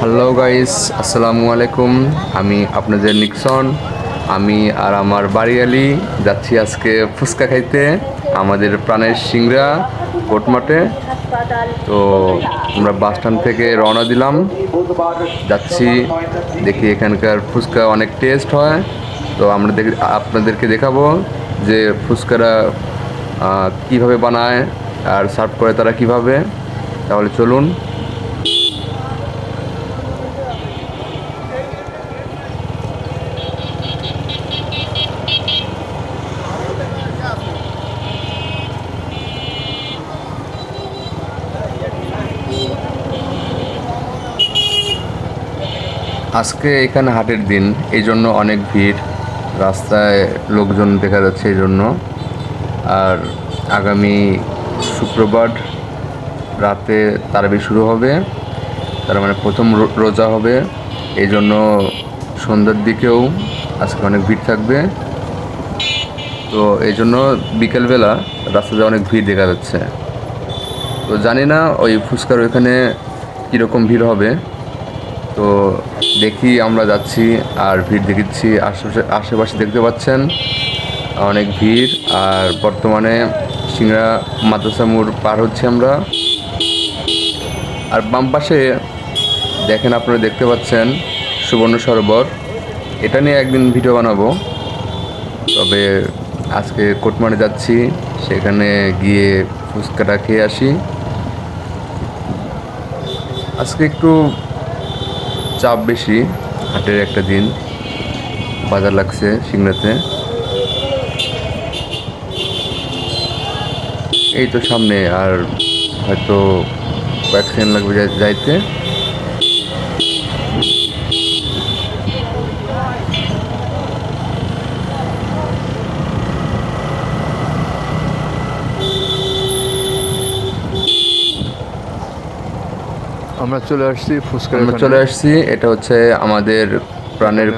Hello guys আসসালামু আলাইকুম আমি আপনাদের নিক্সন। আমি আর আমার বাড়িয়ালি যাচ্ছি আজকে ফুচকা খাইতে, আমাদের প্রাণের সিংড়া কোটমাটে। তো আমরা বাস স্ট্যান্ড থেকে রওনা দিলাম। যাচ্ছি, দেখি এখানকার ফুচকা অনেক টেস্ট হয়। তো আমরা দেখি, আপনাদেরকে দেখাবো যে ফুচকারা কীভাবে বানায় আর সার্ভ করে তারা কীভাবে। তাহলে চলুন। আজকে এখানে হাটের দিন এই জন্য অনেক ভিড়। রাস্তায় লোকজন দেখা যাচ্ছে এই জন্য আর আগামী শুক্রবার রাতে তারাবি শুরু হবে। তার মানে প্রথম রোজা হবে। এই জন্য সন্ধ্যার দিকেও আজকে অনেক ভিড় থাকবে। তো এই জন্য বিকেলবেলা রাস্তাতে অনেক ভিড় দেখা যাচ্ছে। তো জানি না ওই ফুচকার ওইখানে কীরকম ভিড় হবে। তো দেখি আমরা যাচ্ছি আর ভিড় দেখেছি আশেপাশে আশেপাশে দেখতে পাচ্ছেন অনেক ভিড়। আর বর্তমানে সিংড়া মাদ্রাসা মোড় পার হচ্ছে আমরা। আর বাম পাশে দেখেন আপনারা দেখতে পাচ্ছেন সুবর্ণ সরোবর। এটা নিয়ে একদিন ভিডিও বানাবো। তবে আজকে কোটমারে যাচ্ছি, সেখানে গিয়ে ফুচকাটা খেয়ে আসি। আজকে একটু চাপ বেশি, হাটের একটা দিন। বাজার লাগছে সিংড়াতে। এই তো সামনে আর হয়তো ভ্যাকসিন লাগবে যাইতে। আমরা চলে আসছি ফুচকা আমরা চলে আসছি এটা হচ্ছে আমাদের প্রাণের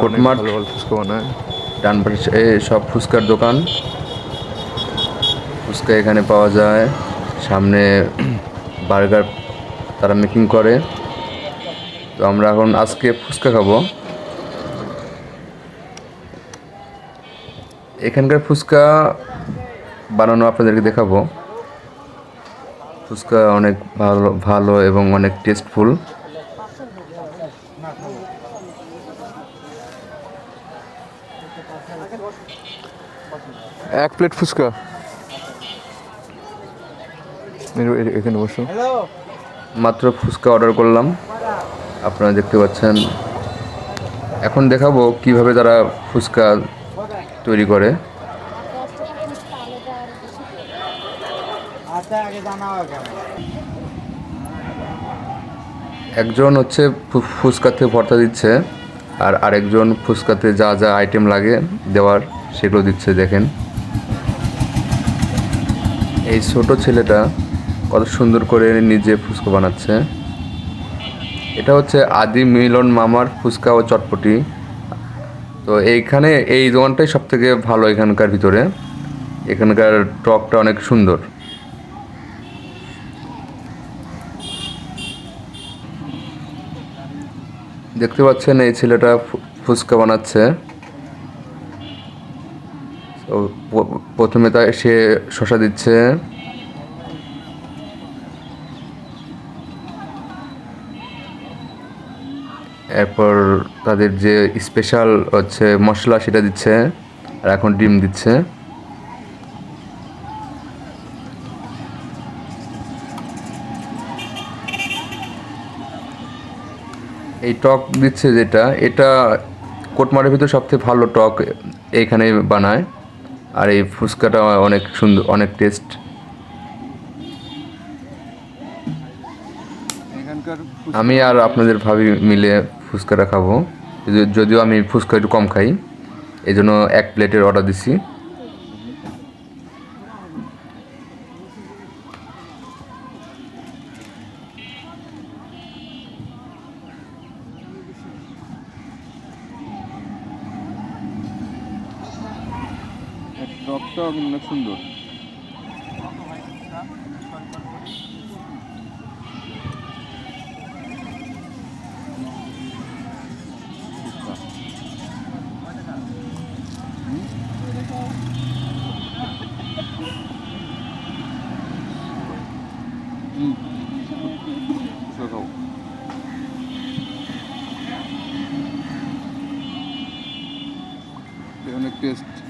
ভালো ফুচকা বানায়। ডান পাশে সব ফুচকার দোকান। ফুচকা এখানে পাওয়া যায়। সামনে বার্গার তারা মেকিং করে। তো আমরা এখন আজকে ফুচকা খাব। এখানকার ফুচকা বানানো আপনাদেরকে দেখাবো। ফুচকা অনেক ভালো ভালো এবং অনেক টেস্টফুল এক প্লেট ফুচকা। এখানে বসো। মাত্র ফুচকা অর্ডার করলাম। আপনারা দেখতে পাচ্ছেন। এখন দেখাবো কীভাবে তারা ফুচকা তৈরি করে আচ্ছা আগে জানা হবে একজন হচ্ছে ফুচকাতে ভর্তা দিচ্ছে, আর আরেকজন ফুচকাতে যা যা আইটেম লাগে দেওয়ার সেগুলো দিচ্ছে, দেখেন। এই ছোট ছেলেটা কত সুন্দর করে নিজে ফুচকা বানাচ্ছে। এটা হচ্ছে আদি মিলন মামার ফুচকা ও চটপটি। তো এইখানে এই দোকানটাই সব থেকে ভালো এখানকার ভিতরে। এখানকার টকটা অনেক সুন্দর। দেখতে পাচ্ছেন, এই ছেলেটা ফুচকা বানাচ্ছে। প্রথমে তা সে শশা দিচ্ছে। এরপর তাদের যে স্পেশাল হচ্ছে মশলা, সেটা দিচ্ছে। আর এখন ডিম দিচ্ছে। এই টক দিচ্ছে যেটা এটা কোটমারের ভিতর সবথেকে ভালো টক এইখানে বানায়। আর এই ফুচকাটা অনেক সুন্দর অনেক টেস্ট আমি আর আপনাদের ভাবি মিলে ফুচকাটা খাব। যদিও- যদিও আমি ফুচকা একটু কম খাই এই জন্য এক প্লেটের অর্ডার দিছি। টকটক অনেক সুন্দর অনেক টেস্ট